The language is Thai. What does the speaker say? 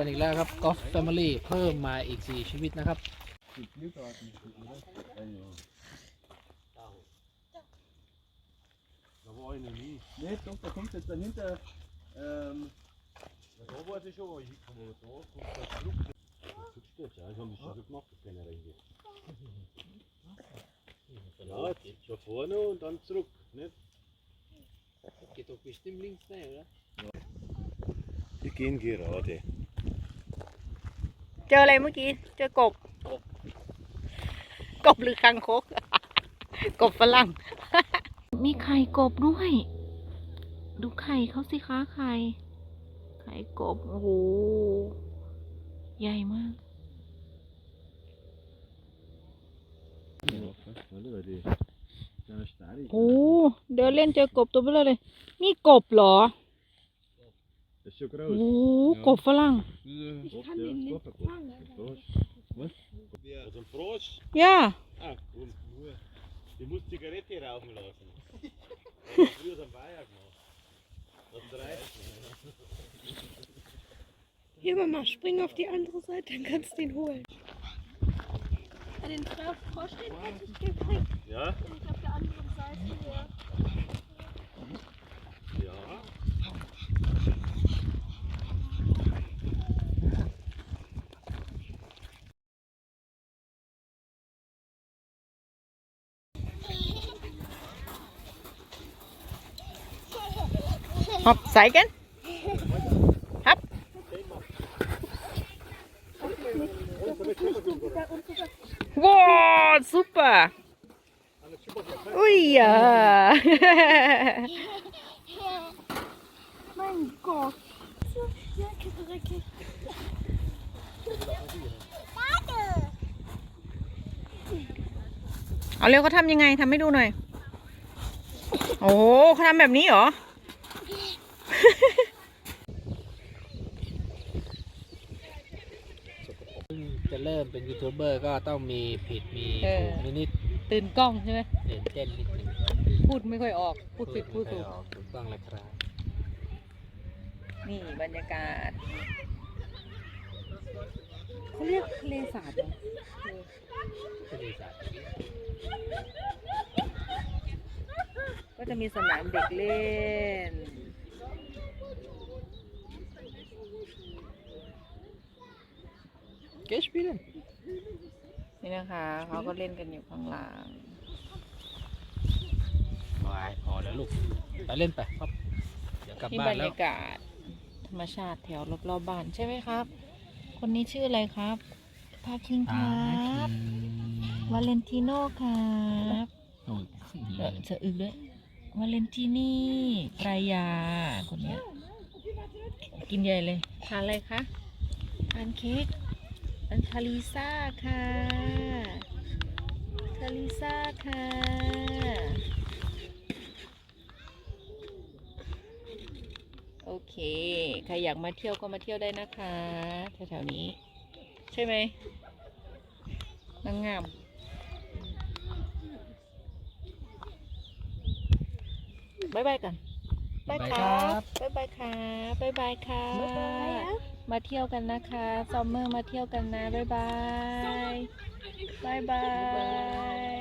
กันอีกแล้วครับกอล์ฟแฟมิลี่เพิ่มมาอีก 4 ชีวิตนะครับ Die gehen gerade. เจออะไรเมื่อกี้ เจอกบ กบหรือคังคก กบฝรั่ง มีไข่กบด้วย ดูไข่เขาสิคะไข่ ไข่กบ โอ้โห ใหญ่มากโอ้เดินเล่นเจอกบตัวเบลอเลย นี่กบเหรอ Das ist schon groß. Oh, ja. Kopf lang. Ich kann den nicht fangen. Was? Was ein Frosch? Ja. Ah, komm, nur. Ich muss Zigarette rauchen lassen. Ich habe früher am Weiher gemacht. Das reicht. Hier, Mama, spring auf die andere Seite, dann kannst du ihn holen. Den Frosch, den hätte ich gekriegt. Ja? Den ich auf der anderen Seite hier. Hopp, zeigen. Hopp. Wow, super. Ui, ja. Mein Gott. So, ja, Kipperecke. เอาเร็วเขาทำยังไงทำให้ดูหน่อย โอ้โหเขาทำแบบนี้เหรอ จะเริ่มเป็นยูทูบเบอร์ก็ต้องมีผิดมีเออ ถูกนิดตื่นกล้องใช่ไหมๆตื่นเต้นนิดนึงพูดไม่ค่อยออก พูดผิดพูดถูก ไม่ค่อยออกถูกต้องแล้วครับนี่บรรยากาศเขาเรียกทะเลสาบเหรอทะเลสาบก็จะมีสนามเด็กเล่น เกสปีนนี่นะคะ เขาก็เล่นกันอยู่ข้างล่างไปพอแล้วลูก ไปเล่นไปครับเดี๋ยวกลับที่บ้าบรนรแล้ว ยากาศ ธรรมชาติแถวรอบๆบ้านใช่ไหมครับ คนนี้ชื่ออะไรครับพาคินครับวาเลนติโน่ครับเออจะอึกด้วยวาเลนตินี่ปรายาคนเนี้ยกินใหญ่เลยทานอะไรคะทานเค้ก ทานคาริซ่าค่ะคาริซ่าค่ะโอเค ใครอยากมาเที่ยวก็มาเที่ยวได้นะคะแถวๆนี้ ใช่ไหมนางงามบายบายกันบายครับบายบายครับบายบายค่ะ มาเที่ยวกันนะคะซัมเมอร์มาเที่ยวกันนะ บ๊ายบายบายบาย